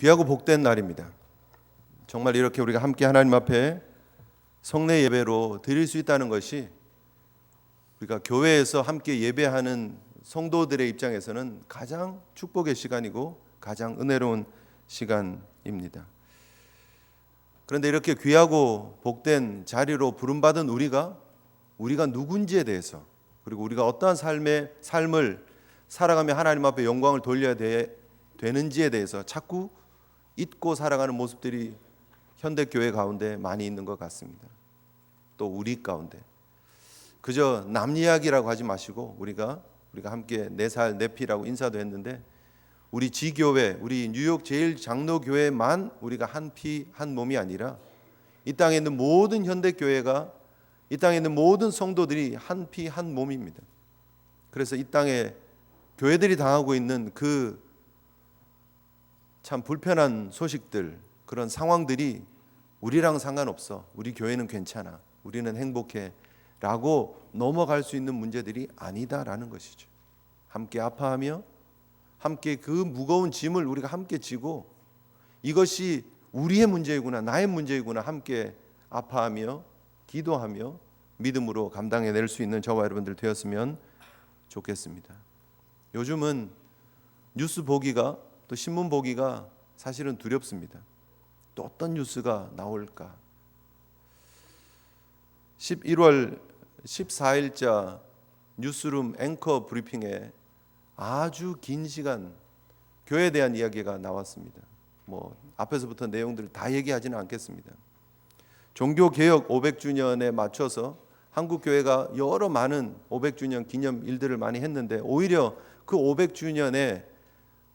귀하고 복된 날입니다. 정말 이렇게 우리가 함께 하나님 앞에 성례 예배로 드릴 수 있다는 것이 우리가 교회에서 함께 예배하는 성도들의 입장에서는 가장 축복의 시간이고 가장 은혜로운 시간입니다. 그런데 이렇게 귀하고 복된 자리로 부름받은 우리가 우리가 누군지에 대해서 그리고 우리가 어떠한 삶의 삶을 살아가며 하나님 앞에 영광을 돌려야 되, 되는지에 대해서 자꾸 잊고 살아가는 모습들이 현대 교회 가운데 많이 있는 것 같습니다. 또 우리 가운데 그저 남 이야기라고 하지 마시고 우리가 우리가 함께 네살 네피라고 인사도 했는데 우리 지교회, 우리 뉴욕 제일 장로 교회만 우리가 한 피 한 몸이 아니라 이 땅에 있는 모든 현대 교회가 이 땅에 있는 모든 성도들이 한 피 한 몸입니다. 그래서 이 땅에 교회들이 당하고 있는 그 참 불편한 소식들 그런 상황들이 우리랑 상관없어. 우리 교회는 괜찮아. 우리는 행복해. 라고 넘어갈 수 있는 문제들이 아니다라는 것이죠. 함께 아파하며 함께 그 무거운 짐을 우리가 함께 지고 이것이 우리의 문제이구나, 나의 문제이구나 함께 아파하며 기도하며 믿음으로 감당해낼 수 있는 저와 여러분들 되었으면 좋겠습니다. 요즘은 뉴스 보기가 또 신문 보기가 사실은 두렵습니다. 또 어떤 뉴스가 나올까? 11월 14일자 뉴스룸 앵커 브리핑에 아주 긴 시간 교회에 대한 이야기가 나왔습니다. 뭐 앞에서부터 내용들을 다 얘기하지는 않겠습니다. 종교 개혁 500주년에 맞춰서 한국 교회가 여러 많은 500주년 기념 일들을 많이 했는데 오히려 그 500주년에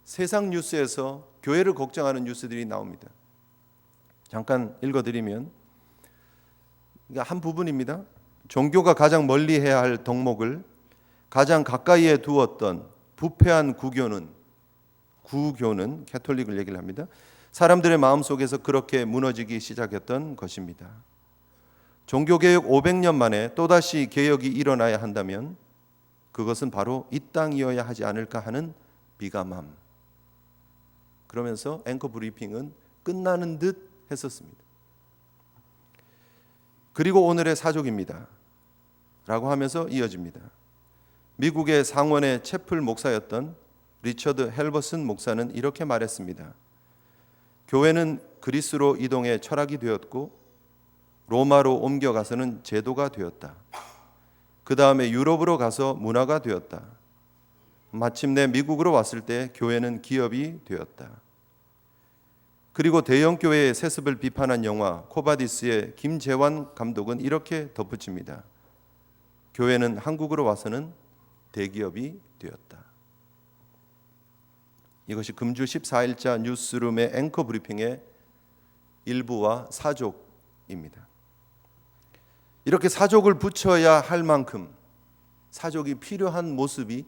세상 뉴스에서 교회를 걱정하는 뉴스들이 나옵니다. 잠깐 읽어드리면 한 부분입니다. 종교가 가장 멀리해야 할 덕목을 가장 가까이에 두었던 부패한 구교는 구교는 캐톨릭을 얘기를 합니다. 사람들의 마음 속에서 그렇게 무너지기 시작했던 것입니다. 종교 개혁 500년 만에 또다시 개혁이 일어나야 한다면 그것은 바로 이 땅이어야 하지 않을까 하는 비감함. 그러면서 앵커 브리핑은 끝나는 듯 했었습니다. 그리고 오늘의 사족입니다. 라고 하면서 이어집니다. 미국의 상원의 채플 목사였던 리처드 헬버슨 목사는 이렇게 말했습니다. 교회는 그리스로 이동해 철학이 되었고 로마로 옮겨가서는 제도가 되었다. 그 다음에 유럽으로 가서 문화가 되었다. 마침내 미국으로 왔을 때 교회는 기업이 되었다. 그리고 대형 교회의 세습을 비판한 영화 코바디스의 김재환 감독은 이렇게 덧붙입니다. 교회는 한국으로 와서는 대기업이 되었다. 이것이 금주 14일자 뉴스룸의 앵커 브리핑의 일부와 사족입니다. 이렇게 사족을 붙여야 할 만큼 사족이 필요한 모습이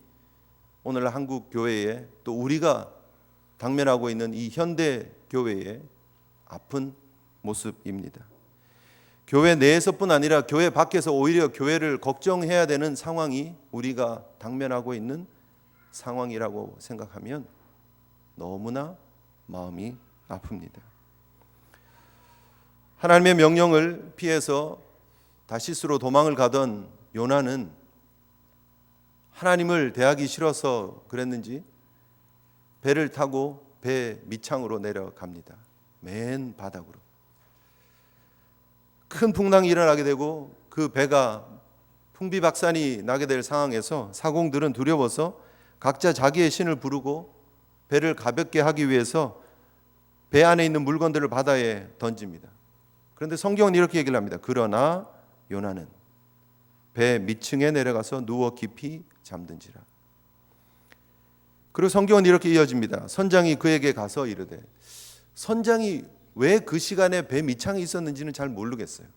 오늘 한국 교회에 또 우리가 당면하고 있는 이 현대 교회의 아픈 모습입니다. 교회 내에서뿐 아니라 교회 밖에서 오히려 교회를 걱정해야 되는 상황이 우리가 당면하고 있는 상황이라고 생각하면 너무나 마음이 아픕니다. 하나님의 명령을 피해서 다시스로 도망을 가던 요나는 하나님을 대하기 싫어서 그랬는지 배를 타고 배 밑창으로 내려갑니다. 맨 바닥으로. 큰 풍랑이 일어나게 되고 그 배가 풍비박산이 나게 될 상황에서 사공들은 두려워서 각자 자기의 신을 부르고 배를 가볍게 하기 위해서 배 안에 있는 물건들을 바다에 던집니다. 그런데 성경은 이렇게 얘기를 합니다. 그러나 요나는 배 밑층에 내려가서 누워 깊이 잠든지라. 그리고 성경은 이렇게 이어집니다. 선장이 그에게 가서 이르되 선장이 왜 그 시간에 배 밑창에 있었는지는 잘 모르겠어요.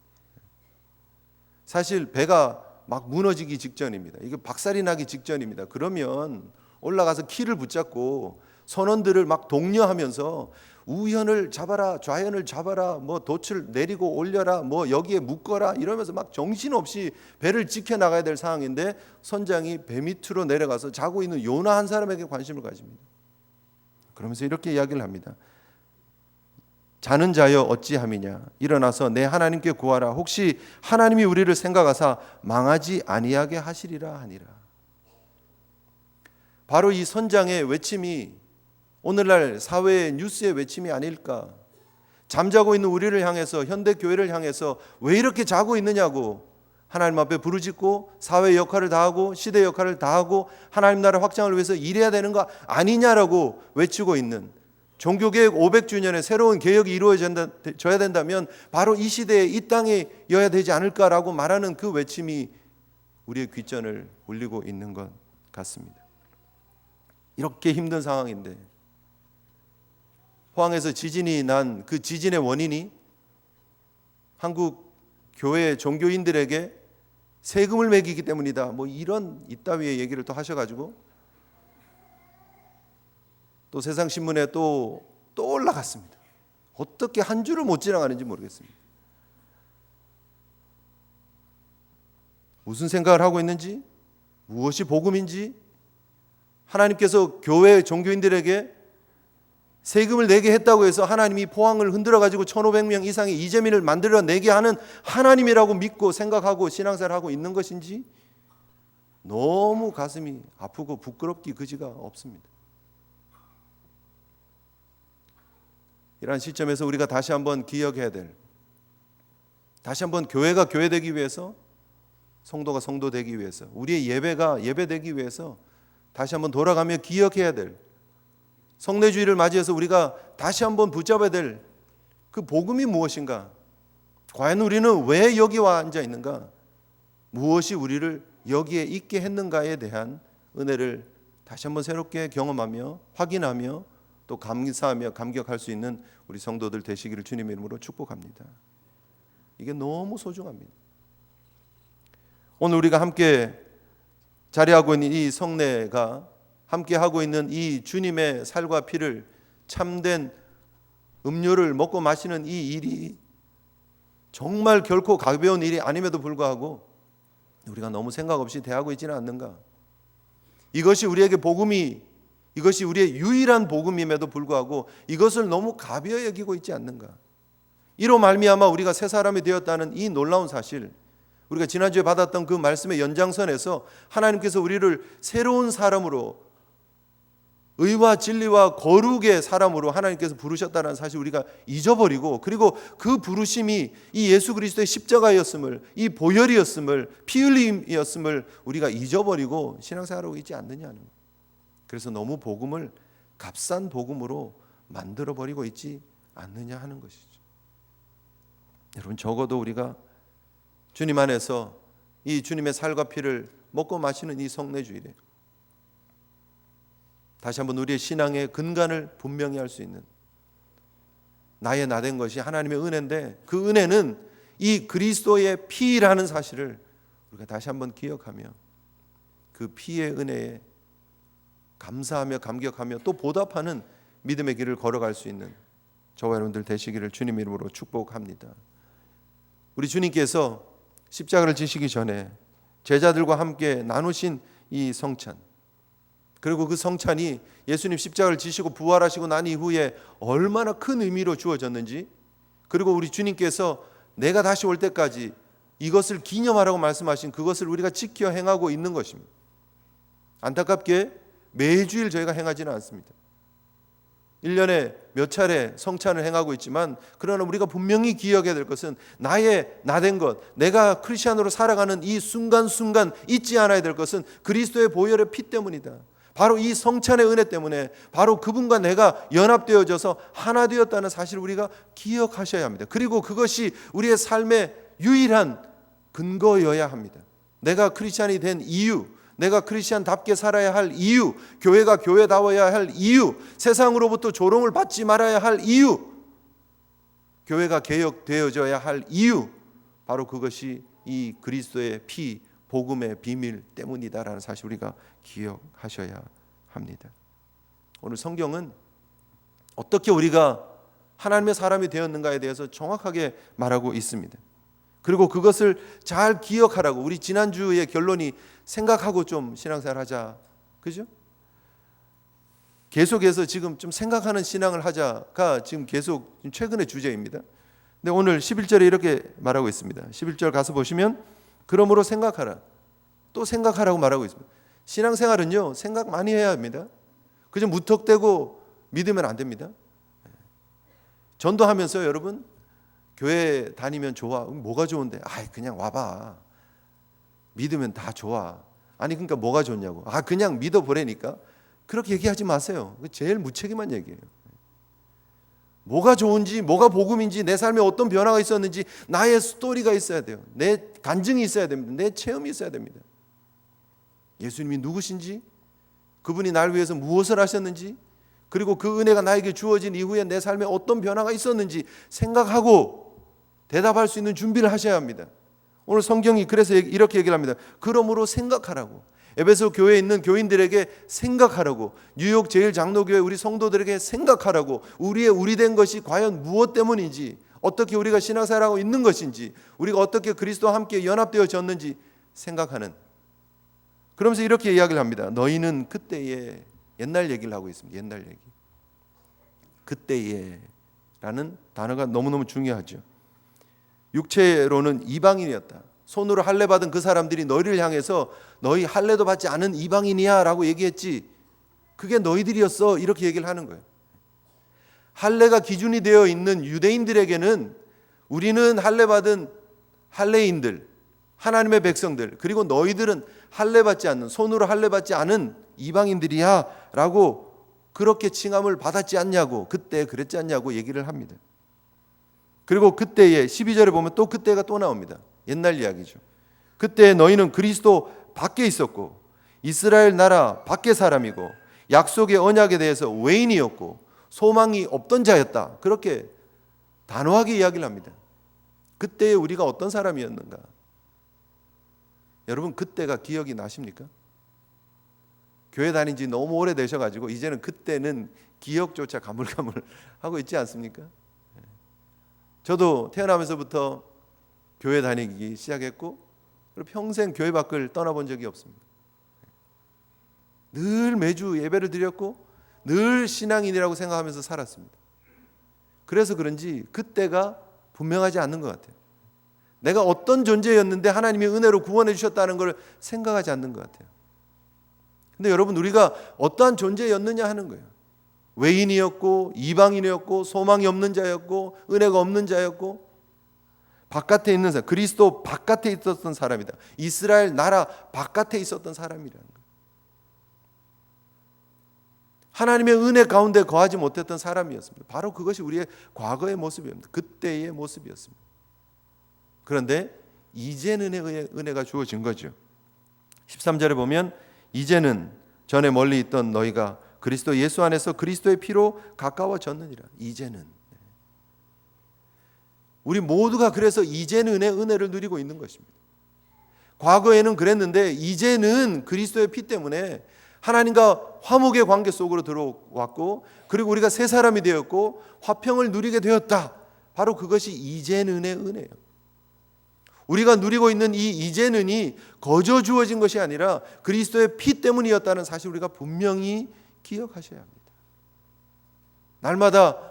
사실 배가 막 무너지기 직전입니다. 이게 박살이 나기 직전입니다. 그러면 올라가서 키를 붙잡고 선원들을 막 독려하면서 우현을 잡아라, 좌현을 잡아라, 뭐 돛을 내리고 올려라, 뭐 여기에 묶어라 이러면서 막 정신없이 배를 지켜 나가야 될 상황인데 선장이 배 밑으로 내려가서 자고 있는 요나 한 사람에게 관심을 가집니다. 그러면서 이렇게 이야기를 합니다. 자는 자여 어찌함이냐 일어나서 내 하나님께 구하라 혹시 하나님이 우리를 생각하사 망하지 아니하게 하시리라 하니라 바로 이 선장의 외침이 오늘날 사회의 뉴스의 외침이 아닐까 잠자고 있는 우리를 향해서 현대 교회를 향해서 왜 이렇게 자고 있느냐고 하나님 앞에 부르짖고 사회 역할을 다하고 시대 역할을 다하고 하나님 나라 확장을 위해서 일해야 되는 거 아니냐라고 외치고 있는 종교개혁 500주년에 새로운 개혁이 이루어져야 된다면 바로 이 시대에 이 땅에여야 되지 않을까라고 말하는 그 외침이 우리의 귀전을 울리고 있는 것 같습니다. 이렇게 힘든 상황인데 포항에서 지진이 난 그 지진의 원인이 한국 교회 종교인들에게 세금을 매기기 때문이다. 뭐 이런 이따위의 얘기를 또 하셔가지고 또 세상 신문에 또 또 올라갔습니다. 어떻게 한 줄을 못 지나가는지 모르겠습니다. 무슨 생각을 하고 있는지, 무엇이 복음인지, 하나님께서 교회 종교인들에게 세금을 내게 했다고 해서 하나님이 포항을 흔들어 가지고 1,500명 이상의 이재민을 만들어 내게 하는 하나님이라고 믿고 생각하고 신앙생활 하고 있는 것인지 너무 가슴이 아프고 부끄럽기 그지가 없습니다. 이러한 시점에서 우리가 다시 한번 기억해야 될 다시 한번 교회가 교회 되기 위해서 성도가 성도 되기 위해서 우리의 예배가 예배 되기 위해서 다시 한번 돌아가며 기억해야 될 성례주의를 맞이해서 우리가 다시 한번 붙잡아야 될 그 복음이 무엇인가? 과연 우리는 왜 여기 와 앉아 있는가? 무엇이 우리를 여기에 있게 했는가에 대한 은혜를 다시 한번 새롭게 경험하며 확인하며 또 감사하며 감격할 수 있는 우리 성도들 되시기를 주님의 이름으로 축복합니다. 이게 너무 소중합니다. 오늘 우리가 함께 자리하고 있는 이 성례가 함께 하고 있는 이 주님의 살과 피를 참된 음료를 먹고 마시는 이 일이 정말 결코 가벼운 일이 아님에도 불구하고 우리가 너무 생각 없이 대하고 있지는 않는가? 이것이 우리에게 복음이 이것이 우리의 유일한 복음임에도 불구하고 이것을 너무 가벼이 여기고 있지 않는가? 이로 말미암아 우리가 새 사람이 되었다는 이 놀라운 사실 우리가 지난주에 받았던 그 말씀의 연장선에서 하나님께서 우리를 새로운 사람으로 의와 진리와 거룩의 사람으로 하나님께서 부르셨다는 사실 우리가 잊어버리고 그리고 그 부르심이 이 예수 그리스도의 십자가였음을 이 보혈이었음을 피 흘림이었음을 우리가 잊어버리고 신앙생활하고 있지 않느냐는 그래서 너무 복음을 값싼 복음으로 만들어 버리고 있지 않느냐 하는 것이죠. 여러분 적어도 우리가 주님 안에서 이 주님의 살과 피를 먹고 마시는 이 성례주일에 다시 한번 우리의 신앙의 근간을 분명히 할 수 있는 나의 나 된 것이 하나님의 은혜인데 그 은혜는 이 그리스도의 피라는 사실을 우리가 다시 한번 기억하며 그 피의 은혜에 감사하며 감격하며 또 보답하는 믿음의 길을 걸어갈 수 있는 저와 여러분들 되시기를 주님 이름으로 축복합니다. 우리 주님께서 십자가를 지시기 전에 제자들과 함께 나누신 이 성찬 그리고 그 성찬이 예수님 십자가를 지시고 부활하시고 난 이후에 얼마나 큰 의미로 주어졌는지 그리고 우리 주님께서 내가 다시 올 때까지 이것을 기념하라고 말씀하신 그것을 우리가 지켜 행하고 있는 것입니다. 안타깝게 매주일 저희가 행하지는 않습니다. 1년에 몇 차례 성찬을 행하고 있지만 그러나 우리가 분명히 기억해야 될 것은 나의 나된 것, 내가 크리스천으로 살아가는 이 순간순간 잊지 않아야 될 것은 그리스도의 보혈의 피 때문이다. 바로 이 성찬의 은혜 때문에 바로 그분과 내가 연합되어져서 하나 되었다는 사실을 우리가 기억하셔야 합니다. 그리고 그것이 우리의 삶의 유일한 근거여야 합니다. 내가 크리스천이 된 이유, 내가 크리스천답게 살아야 할 이유, 교회가 교회다워야 할 이유, 세상으로부터 조롱을 받지 말아야 할 이유, 교회가 개혁되어져야 할 이유, 바로 그것이 이 그리스도의 피, 복음의 비밀 때문이다라는 사실 우리가 기억하셔야 합니다. 오늘 성경은 어떻게 우리가 하나님의 사람이 되었는가에 대해서 정확하게 말하고 있습니다. 그리고 그것을 잘 기억하라고 우리 지난주의 결론이 생각하고 좀 신앙생활 하자. 그죠? 계속해서 지금 좀 생각하는 신앙을 하자가 지금 계속 최근의 주제입니다. 근데 오늘 11절에 이렇게 말하고 있습니다. 11절 가서 보시면 그러므로 생각하라. 또 생각하라고 말하고 있습니다. 신앙생활은요. 생각 많이 해야 합니다. 그저 무턱대고 믿으면 안 됩니다. 전도하면서 여러분 교회 다니면 좋아. 뭐가 좋은데? 아, 그냥 와봐. 믿으면 다 좋아. 아니 그러니까 뭐가 좋냐고. 아, 그냥 믿어 보래니까. 그렇게 얘기하지 마세요. 그 제일 무책임한 얘기예요. 뭐가 좋은지, 뭐가 복음인지, 내 삶에 어떤 변화가 있었는지 나의 스토리가 있어야 돼요. 내 간증이 있어야 됩니다. 내 체험이 있어야 됩니다. 예수님이 누구신지, 그분이 날 위해서 무엇을 하셨는지, 그리고 그 은혜가 나에게 주어진 이후에 내 삶에 어떤 변화가 있었는지 생각하고 대답할 수 있는 준비를 하셔야 합니다. 오늘 성경이 그래서 이렇게 얘기를 합니다. 그러므로 생각하라고. 에베소 교회에 있는 교인들에게 생각하라고 뉴욕 제일 장로교회 우리 성도들에게 생각하라고 우리의 우리 된 것이 과연 무엇 때문인지 어떻게 우리가 신앙생활하고 있는 것인지 우리가 어떻게 그리스도와 함께 연합되어졌는지 생각하는 그러면서 이렇게 이야기를 합니다. 너희는 그때에 옛날 얘기를 하고 있습니다. 옛날 얘기. 그때에라는 단어가 너무너무 중요하죠. 육체로는 이방인이었다. 손으로 할례 받은 그 사람들이 너희를 향해서 너희 할례도 받지 않은 이방인이야라고 얘기했지. 그게 너희들이었어. 이렇게 얘기를 하는 거예요. 할례가 기준이 되어 있는 유대인들에게는 우리는 할례 받은 할례인들, 하나님의 백성들, 그리고 너희들은 할례 받지 않는 손으로 할례 받지 않은 이방인들이야라고 그렇게 칭함을 받았지 않냐고 그때 그랬지 않냐고 얘기를 합니다. 그리고 그때에 12절에 보면 또 그때가 또 나옵니다. 옛날 이야기죠. 그때 너희는 그리스도 밖에 있었고 이스라엘 나라 밖의 사람이고 약속의 언약에 대해서 외인이었고 소망이 없던 자였다. 그렇게 단호하게 이야기를 합니다. 그때에 우리가 어떤 사람이었는가? 여러분 그때가 기억이 나십니까? 교회 다닌 지 너무 오래 되셔 가지고 이제는 그때는 기억조차 가물가물 하고 있지 않습니까? 저도 태어나면서부터 교회 다니기 시작했고 그리고 평생 교회 밖을 떠나본 적이 없습니다. 늘 매주 예배를 드렸고 늘 신앙인이라고 생각하면서 살았습니다. 그래서 그런지 그때가 분명하지 않는 것 같아요. 내가 어떤 존재였는데 하나님이 은혜로 구원해 주셨다는 걸 생각하지 않는 것 같아요. 근데 여러분 우리가 어떠한 존재였느냐 하는 거예요. 외인이었고 이방인이었고 소망이 없는 자였고 은혜가 없는 자였고 바깥에 있는 사람 그리스도 바깥에 있었던 사람이다. 이스라엘 나라 바깥에 있었던 사람이라는. 하나님의 은혜 가운데 거하지 못했던 사람이었습니다. 바로 그것이 우리의 과거의 모습이었습니다. 그때의 모습이었습니다. 그런데 이제는 은혜, 은혜가 주어진 거죠. 13절에 보면 이제는 전에 멀리 있던 너희가 그리스도 예수 안에서 그리스도의 피로 가까워졌느니라. 이제는 우리 모두가 그래서 이제는 은혜, 은혜를 누리고 있는 것입니다. 과거에는 그랬는데 이제는 그리스도의 피 때문에 하나님과 화목의 관계 속으로 들어왔고 그리고 우리가 새 사람이 되었고 화평을 누리게 되었다. 바로 그것이 이제는 의 은혜예요. 우리가 누리고 있는 이 이제는이 거저 주어진 것이 아니라 그리스도의 피 때문이었다는 사실 우리가 분명히 기억하셔야 합니다. 날마다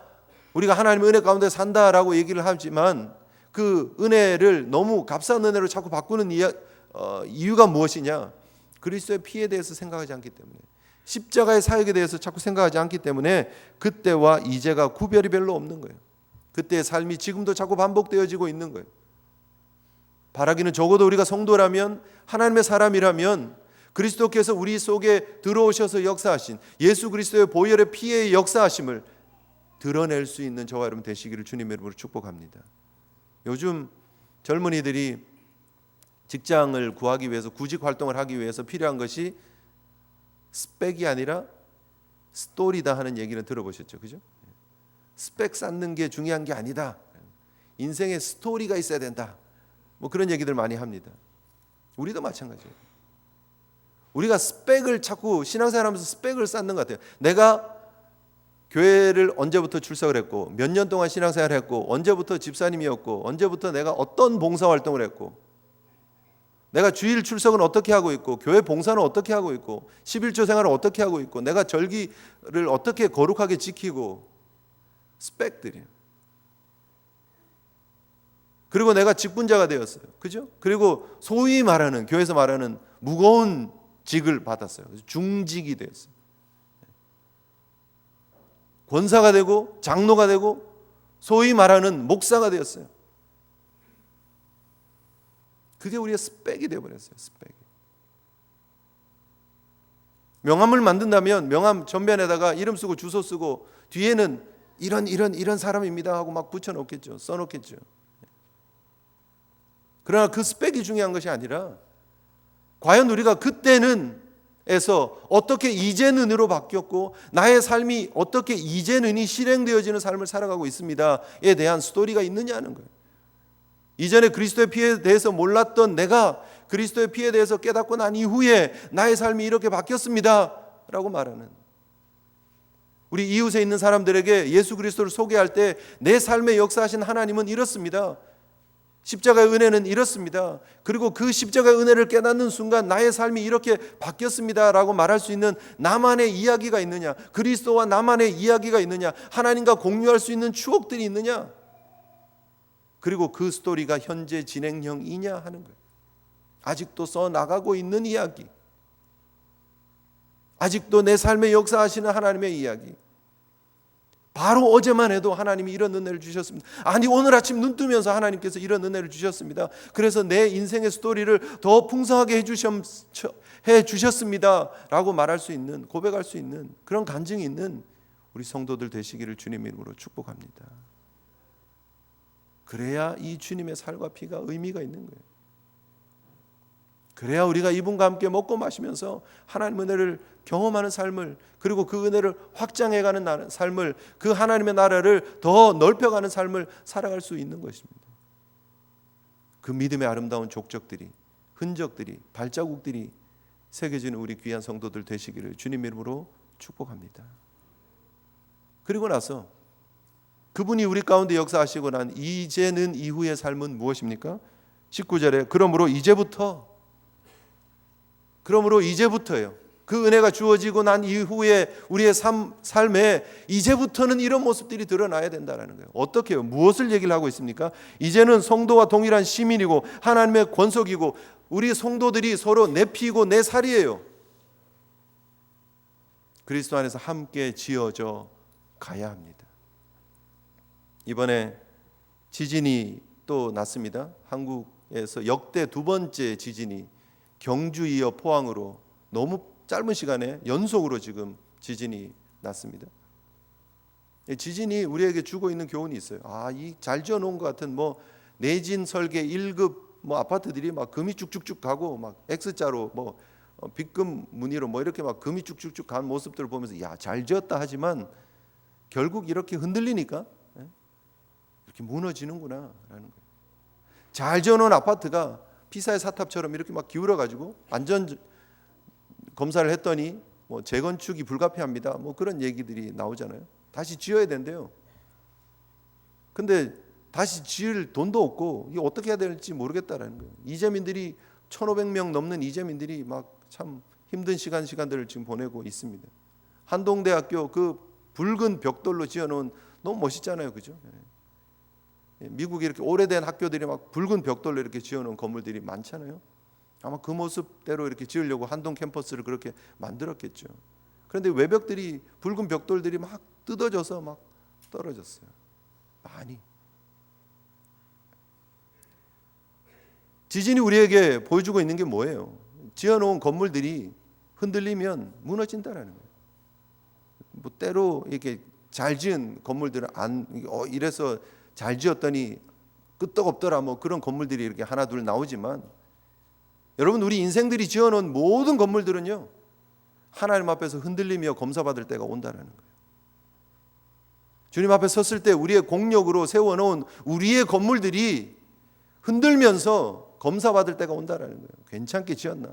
우리가 하나님의 은혜 가운데 산다라고 얘기를 하지만 그 은혜를 너무 값싼 은혜로 자꾸 바꾸는 이유, 어, 이유가 무엇이냐? 그리스도의 피에 대해서 생각하지 않기 때문에 십자가의 사역에 대해서 자꾸 생각하지 않기 때문에 그때와 이제가 구별이 별로 없는 거예요. 그때의 삶이 지금도 자꾸 반복되어지고 있는 거예요. 바라기는 적어도 우리가 성도라면 하나님의 사람이라면 그리스도께서 우리 속에 들어오셔서 역사하신 예수 그리스도의 보혈의 피의 역사하심을 드러낼 수 있는 저와 여러분 되시기를 주님의 이름으로 축복합니다. 요즘 젊은이들이 직장을 구하기 위해서 구직 활동을 하기 위해서 필요한 것이 스펙이 아니라 스토리다 하는 얘기는 들어보셨죠, 그죠? 스펙 쌓는 게 중요한 게 아니다. 인생에 스토리가 있어야 된다. 뭐 그런 얘기들 많이 합니다. 우리도 마찬가지예요. 우리가 스펙을 자꾸 신앙생활하면서 스펙을 쌓는 것 같아요. 내가 교회를 언제부터 출석을 했고 몇 년 동안 신앙생활을 했고 언제부터 집사님이었고 언제부터 내가 어떤 봉사 활동을 했고 내가 주일 출석은 어떻게 하고 있고 교회 봉사는 어떻게 하고 있고 11조 생활을 어떻게 하고 있고 내가 절기를 어떻게 거룩하게 지키고 스펙들이에요. 그리고 내가 직분자가 되었어요. 그죠? 그리고 소위 말하는 교회에서 말하는 무거운 직을 받았어요. 중직이 되었어요. 권사가 되고 장로가 되고 소위 말하는 목사가 되었어요. 그게 우리의 스펙이 되어 버렸어요. 스펙이. 명함을 만든다면 명함 전면에다가 이름 쓰고 주소 쓰고 뒤에는 이런 이런 이런 사람입니다 하고 막 붙여 놓겠죠. 써 놓겠죠. 그러나 그 스펙이 중요한 것이 아니라 과연 우리가 그때는 에서 어떻게 이제는으로 바뀌었고 나의 삶이 어떻게 이제는이 실행되어지는 삶을 살아가고 있습니다에 대한 스토리가 있느냐는 거예요. 이전에 그리스도의 피에 대해서 몰랐던 내가 그리스도의 피에 대해서 깨닫고 난 이후에 나의 삶이 이렇게 바뀌었습니다라고 말하는 우리 이웃에 있는 사람들에게 예수 그리스도를 소개할 때 내 삶에 역사하신 하나님은 이렇습니다. 십자가의 은혜는 이렇습니다. 그리고 그 십자가의 은혜를 깨닫는 순간 나의 삶이 이렇게 바뀌었습니다라고 말할 수 있는 나만의 이야기가 있느냐? 그리스도와 나만의 이야기가 있느냐? 하나님과 공유할 수 있는 추억들이 있느냐? 그리고 그 스토리가 현재 진행형이냐 하는 거예요. 아직도 써 나가고 있는 이야기. 아직도 내 삶에 역사하시는 하나님의 이야기. 바로 어제만 해도 하나님이 이런 은혜를 주셨습니다. 아니 오늘 아침 눈 뜨면서 하나님께서 이런 은혜를 주셨습니다. 그래서 내 인생의 스토리를 더 풍성하게 해 주셨습니다라고 말할 수 있는 고백할 수 있는 그런 간증이 있는 우리 성도들 되시기를 주님 이름으로 축복합니다. 그래야 이 주님의 살과 피가 의미가 있는 거예요. 그래야 우리가 이분과 함께 먹고 마시면서 하나님 은혜를 경험하는 삶을 그리고 그 은혜를 확장해가는 삶을 그 하나님의 나라를 더 넓혀가는 삶을 살아갈 수 있는 것입니다. 그 믿음의 아름다운 족적들이 흔적들이 발자국들이 새겨지는 우리 귀한 성도들 되시기를 주님 이름으로 축복합니다. 그리고 나서 그분이 우리 가운데 역사하시고 난 이제는 이후의 삶은 무엇입니까? 19절에 그러므로 이제부터 그러므로 이제부터요. 그 은혜가 주어지고 난 이후에 우리의 삶, 삶에 이제부터는 이런 모습들이 드러나야 된다는 거예요. 어떻게요? 무엇을 얘기를 하고 있습니까? 이제는 성도와 동일한 시민이고 하나님의 권속이고 우리 성도들이 서로 내 피고 내 살이에요. 그리스도 안에서 함께 지어져 가야 합니다. 이번에 지진이 또 났습니다. 한국에서 역대 두 번째 지진이 경주 이어 포항으로 너무 짧은 시간에 연속으로 지금 지진이 났습니다. 지진이 우리에게 주고 있는 교훈이 있어요. 아, 이 잘 지어 놓은 것 같은 뭐 내진 설계 1급 뭐 아파트들이 막 금이 쭉쭉쭉 가고 막 X자로 뭐 어, 빗금 무늬로 뭐 이렇게 막 금이 쭉쭉쭉 간 모습들을 보면서 야, 잘 지었다 하지만 결국 이렇게 흔들리니까 예? 이렇게 무너지는구나라는 거예요. 잘 지어 놓은 아파트가 피사의 사탑처럼 이렇게 막 기울어 가지고 안전 검사를 했더니 뭐 재건축이 불가피합니다. 뭐 그런 얘기들이 나오잖아요. 다시 지어야 된대요. 근데 다시 지을 돈도 없고 이게 어떻게 해야 될지 모르겠다라는 거예요. 이재민들이 1,500명 넘는 이재민들이 막 참 힘든 시간 시간들을 지금 보내고 있습니다. 한동대학교 그 붉은 벽돌로 지어놓은 너무 멋있잖아요, 그죠? 예, 미국에 이렇게 오래된 학교들이 막 붉은 벽돌로 이렇게 지어놓은 건물들이 많잖아요. 아마 그 모습대로 이렇게 지으려고 한동 캠퍼스를 그렇게 만들었겠죠. 그런데 외벽들이 붉은 벽돌들이 막 뜯어져서 막 떨어졌어요. 많이. 지진이 우리에게 보여주고 있는 게 뭐예요? 지어놓은 건물들이 흔들리면 무너진다라는 거예요. 뭐 때로 이렇게 잘 지은 건물들은 안 어, 이래서 잘 지었더니 끄떡없더라 뭐 그런 건물들이 이렇게 하나 둘 나오지만 여러분 우리 인생들이 지어놓은 모든 건물들은요 하나님 앞에서 흔들리며 검사받을 때가 온다는 거예요. 주님 앞에 섰을 때 우리의 공력으로 세워놓은 우리의 건물들이 흔들면서 검사받을 때가 온다는 거예요. 괜찮게 지었나?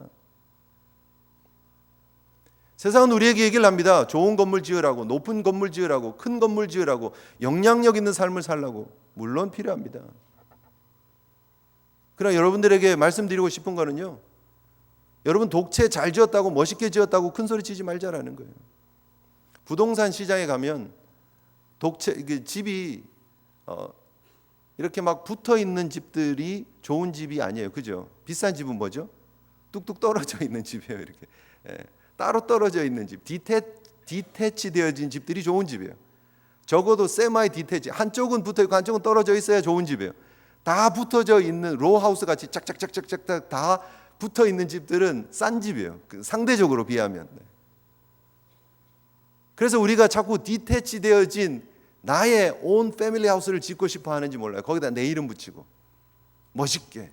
세상은 우리에게 얘기를 합니다. 좋은 건물 지으라고, 높은 건물 지으라고, 큰 건물 지으라고, 영향력 있는 삶을 살라고. 물론 필요합니다. 그러나 여러분들에게 말씀드리고 싶은 거는요. 여러분 독채 잘 지었다고 멋있게 지었다고 큰 소리 치지 말자라는 거예요. 부동산 시장에 가면 독채 집이 어, 이렇게 막 붙어 있는 집들이 좋은 집이 아니에요. 그죠? 비싼 집은 뭐죠? 뚝뚝 떨어져 있는 집이에요. 이렇게 예, 따로 떨어져 있는 집, 디테 디태치 되어진 집들이 좋은 집이에요. 적어도 세마이 디태치 한쪽은 붙어 있고 한쪽은 떨어져 있어야 좋은 집이에요. 다 붙어져 있는 로하우스 같이 짝짝짝짝짝 다 붙어 있는 집들은 싼 집이에요. 그 상대적으로 비하면. 네. 그래서 우리가 자꾸 디태치 되어진 나의 온 패밀리 하우스를 짓고 싶어 하는지 몰라요. 거기다 내 이름 붙이고 멋있게.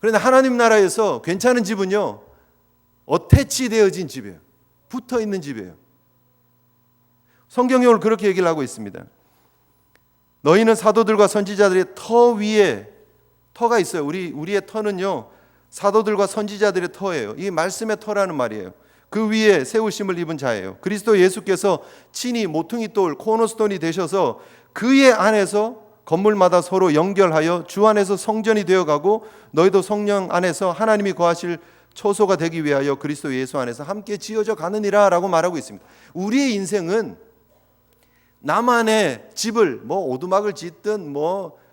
그런데 하나님 나라에서 괜찮은 집은요. 어태치 되어진 집이에요. 붙어 있는 집이에요. 성경이 오늘 그렇게 얘기를 하고 있습니다. 너희는 사도들과 선지자들의 터 위에 터가 있어요. 우리 우리의 터는요. 사도들과 선지자들의 터예요. 이 말씀의 터라는 말이에요. 그 위에 세우심을 입은 자예요. 그리스도 예수께서 친히 모퉁이 돌 코너스톤이 되셔서 그의 안에서 건물마다 서로 연결하여 주 안에서 성전이 되어가고 너희도 성령 안에서 하나님이 거하실 초소가 되기 위하여 그리스도 예수 안에서 함께 지어져 가느니라라고 말하고 있습니다. 우리의 인생은 나만의 집을 뭐 오두막을 짓든 뭐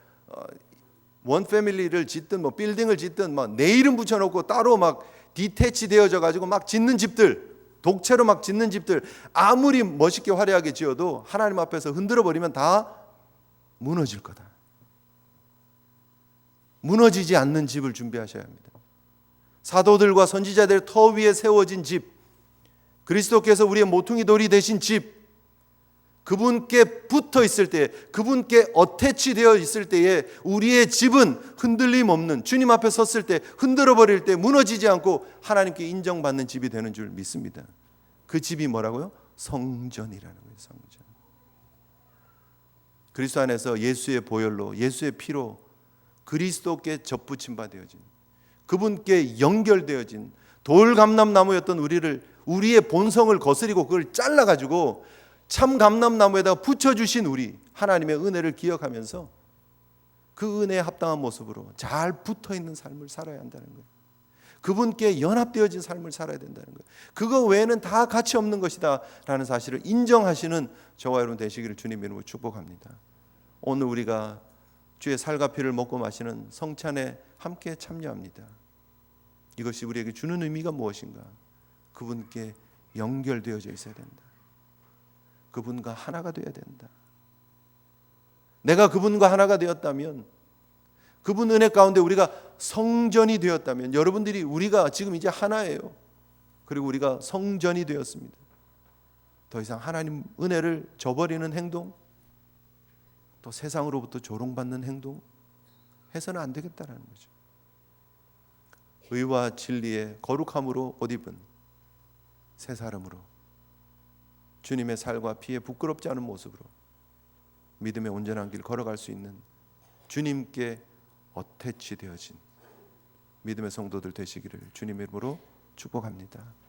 원 패밀리를 짓든 뭐 빌딩을 짓든 뭐내 이름 붙여놓고 따로 막 디태치 되어져 가지고 막 짓는 집들 독채로 막 짓는 집들 아무리 멋있게 화려하게 지어도 하나님 앞에서 흔들어 버리면 다 무너질 거다. 무너지지 않는 집을 준비하셔야 합니다. 사도들과 선지자들의 터 위에 세워진 집, 그리스도께서 우리의 모퉁이 돌이 되신 집, 그분께 붙어 있을 때, 그분께 어태치 되어 있을 때에 우리의 집은 흔들림 없는 주님 앞에 섰을 때 흔들어 버릴 때 무너지지 않고 하나님께 인정받는 집이 되는 줄 믿습니다. 그 집이 뭐라고요? 성전이라는 거예요. 성전. 그리스도 안에서 예수의 보혈로 예수의 피로 그리스도께 접붙임 바 되어진 그분께 연결되어진 돌감람나무였던 우리를 우리의 본성을 거스리고 그걸 잘라 가지고 참 감람나무에다가 붙여 주신 우리 하나님의 은혜를 기억하면서 그 은혜에 합당한 모습으로 잘 붙어 있는 삶을 살아야 한다는 거예요. 그분께 연합되어진 삶을 살아야 된다는 거예요. 그거 외에는 다 가치 없는 것이다라는 사실을 인정하시는 저와 여러분 되시기를 주님 이름으로 축복합니다. 오늘 우리가 주의 살과 피를 먹고 마시는 성찬에 함께 참여합니다. 이것이 우리에게 주는 의미가 무엇인가? 그분께 연결되어져 있어야 된다. 그분과 하나가 되어야 된다. 내가 그분과 하나가 되었다면 그분 은혜 가운데 우리가 성전이 되었다면 여러분들이 우리가 지금 이제 하나예요. 그리고 우리가 성전이 되었습니다. 더 이상 하나님 은혜를 저버리는 행동, 또 세상으로부터 조롱받는 행동 해서는 안 되겠다라는 거죠. 의와 진리의 거룩함으로 옷 입은 새 사람으로 주님의 살과 피에 부끄럽지 않은 모습으로 믿음의 온전한 길 걸어갈 수 있는 주님께 어태치 되어진 믿음의 성도들 되시기를 주님의 이름으로 축복합니다.